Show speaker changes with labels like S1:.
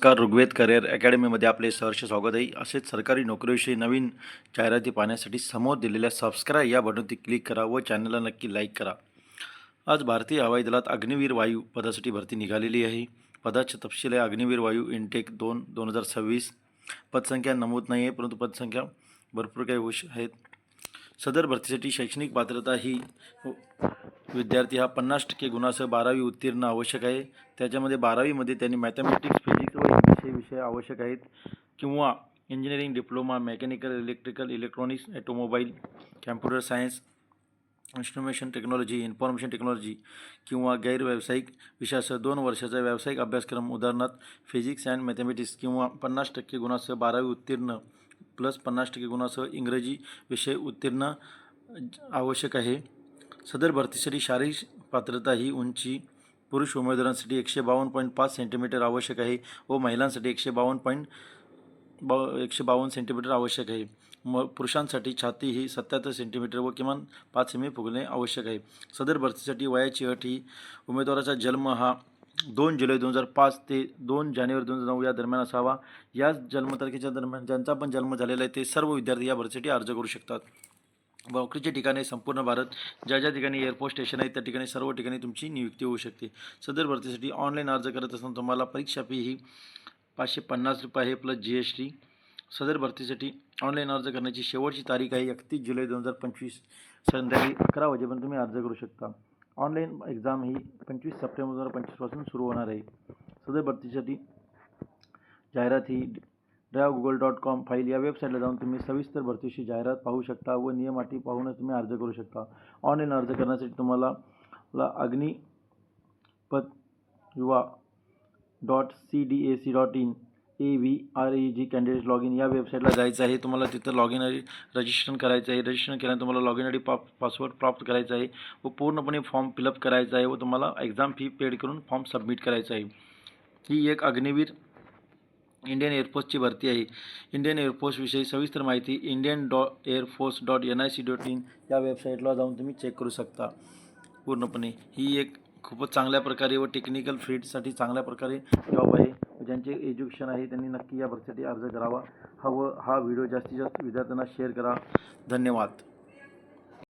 S1: नमस्कार ऋग्वेद करिअर अकॅडमीमध्ये आपले सहर्ष स्वागत आहे. असेच सरकारी नोकरीविषयी नवीन जाहिराती पाहण्यासाठी समोर दिलेल्या सबस्क्राईब या बटनवरती क्लिक करा व चॅनलला नक्की लाईक करा. आज भारतीय हवाई दलात अग्निवीर वायू पदासाठी भरती निघालेली आहे. पदाचे तपशील आहे अग्निवीर वायू इनटेक दोन दोन हजार सव्वीस. पदसंख्या नमूद नाही आहे परंतु पदसंख्या भरपूर काही होऊ आहेत. सदर भरतीसाठी शैक्षणिक पात्रता ही विद्यार्थी हा पन्नास टक्के गुणासह बारावी उत्तीर्ण आवश्यक आहे. त्याच्यामध्ये बारावीमध्ये त्यांनी मॅथमॅटिक्स फिजिक्स व इंग्लिश हे विषय आवश्यक आहेत. किंवा engineering diploma mechanical electrical electronics automobile computer science instrumentation technology information technology किंवा गैर व्यावसायिक विषयासह दोन वर्षाचा व्यावसायिक अभ्यासक्रम. उदाहरणार्थ फिजिक्स अँड मॅथमॅटिक्स किंवा पन्नास टक्के गुणासह बारावी उत्तीर्ण प्लस पन्नास टक्के गुणासह इंग्रजी विषय उत्तीर्ण आवश्यक आहे. सदर भरतीसाठी शारीरिक पात्रता ही उंची पुरुष उमेदवारांसाठी एकशे बावन्न पॉईंट पाच सेंटीमीटर आवश्यक आहे व महिलांसाठी एकशे बावन्न पॉईंट बा एकशे बावन्न सेंटीमीटर आवश्यक आहे. म पुरुषांसाठी छाती ही सत्याहत्तर सेंटीमीटर व किमान पाच सेमी फुगणे आवश्यक आहे. सदर भरतीसाठी वयाची अट ही उमेदवाराचा जन्म हा दोन जुलै दोन हजार पाच ते दोन जानेवारी दोन हजार नऊ या दरम्यान असावा. याच जन्मतारखेच्या दरम्यान ज्यांचा पण जन्म झालेला आहे ते सर्व विद्यार्थी या भरतीसाठी अर्ज करू शकतात. नोकरीचे ठिकाणे संपूर्ण भारत ज्या ज्या ठिकाणी एअरपोर्ट स्टेशन आहे त्या ठिकाणी सर्व ठिकाणी तुमची नियुक्ती होऊ शकते. सदर भरतीसाठी ऑनलाईन अर्ज करत असताना तुम्हाला परीक्षा फी ही पाचशे पन्नास रुपये आहे प्लस जी एस टी सदर भरतीसाठी ऑनलाईन अर्ज करण्याची शेवटची तारीख आहे एकतीस जुलै दोन हजार पंचवीस. संध्याकाळी अकरा वाजेपर्यंत तुम्ही अर्ज करू शकता. ऑनलाईन एक्झाम ही पंचवीस सप्टेंबर दोन हजार पंचवीसपासून सुरू होणार आहे. सदर भरतीसाठी जाहिरात ही drive Google dot com file या वेबसाईटला जाऊन तुम्ही सविस्तर भरतीची जाहिरात पाहू शकता व नियम अटी पाहूनच तुम्ही अर्ज करू शकता. ऑनलाईन अर्ज करण्यासाठी तुम्हाला ला Agnipath Yuva dot C D A C dot in A V R E G candidate log in या वेबसाईटला जायचं आहे. तुम्हाला तिथं लॉग इन आयडी रजिस्ट्रेशन करायचं आहे. रजिस्ट्रेशन केल्यानंतर तुम्हाला लॉग इन आय डी पा पासवर्ड प्राप्त करायचा आहे व पूर्णपणे फॉर्म फिलअप करायचा आहे व तुम्हाला एक्झाम फी पेड करून फॉर्म सबमिट करायचा आहे. ही एक अग्निवीर इंडियन एअरफोर्सची भरती आहे. इंडियन एअरफोर्सविषयी सविस्तर माहिती Indian Dr air force dot N I C dot in या वेबसाईटला जाऊन तुम्ही चेक करू शकता. पूर्णपणे ही एक खूपच चांगल्या प्रकारे व टेक्निकल फील्डसाठी चांगल्या प्रकारे जॉब आहे. ज्यांचे एज्युकेशन आहे त्यांनी नक्की या भरतीसाठी अर्ज करावा. हा व हा व्हिडिओ जास्तीत जास्त विद्यार्थ्यांना शेअर करा. धन्यवाद.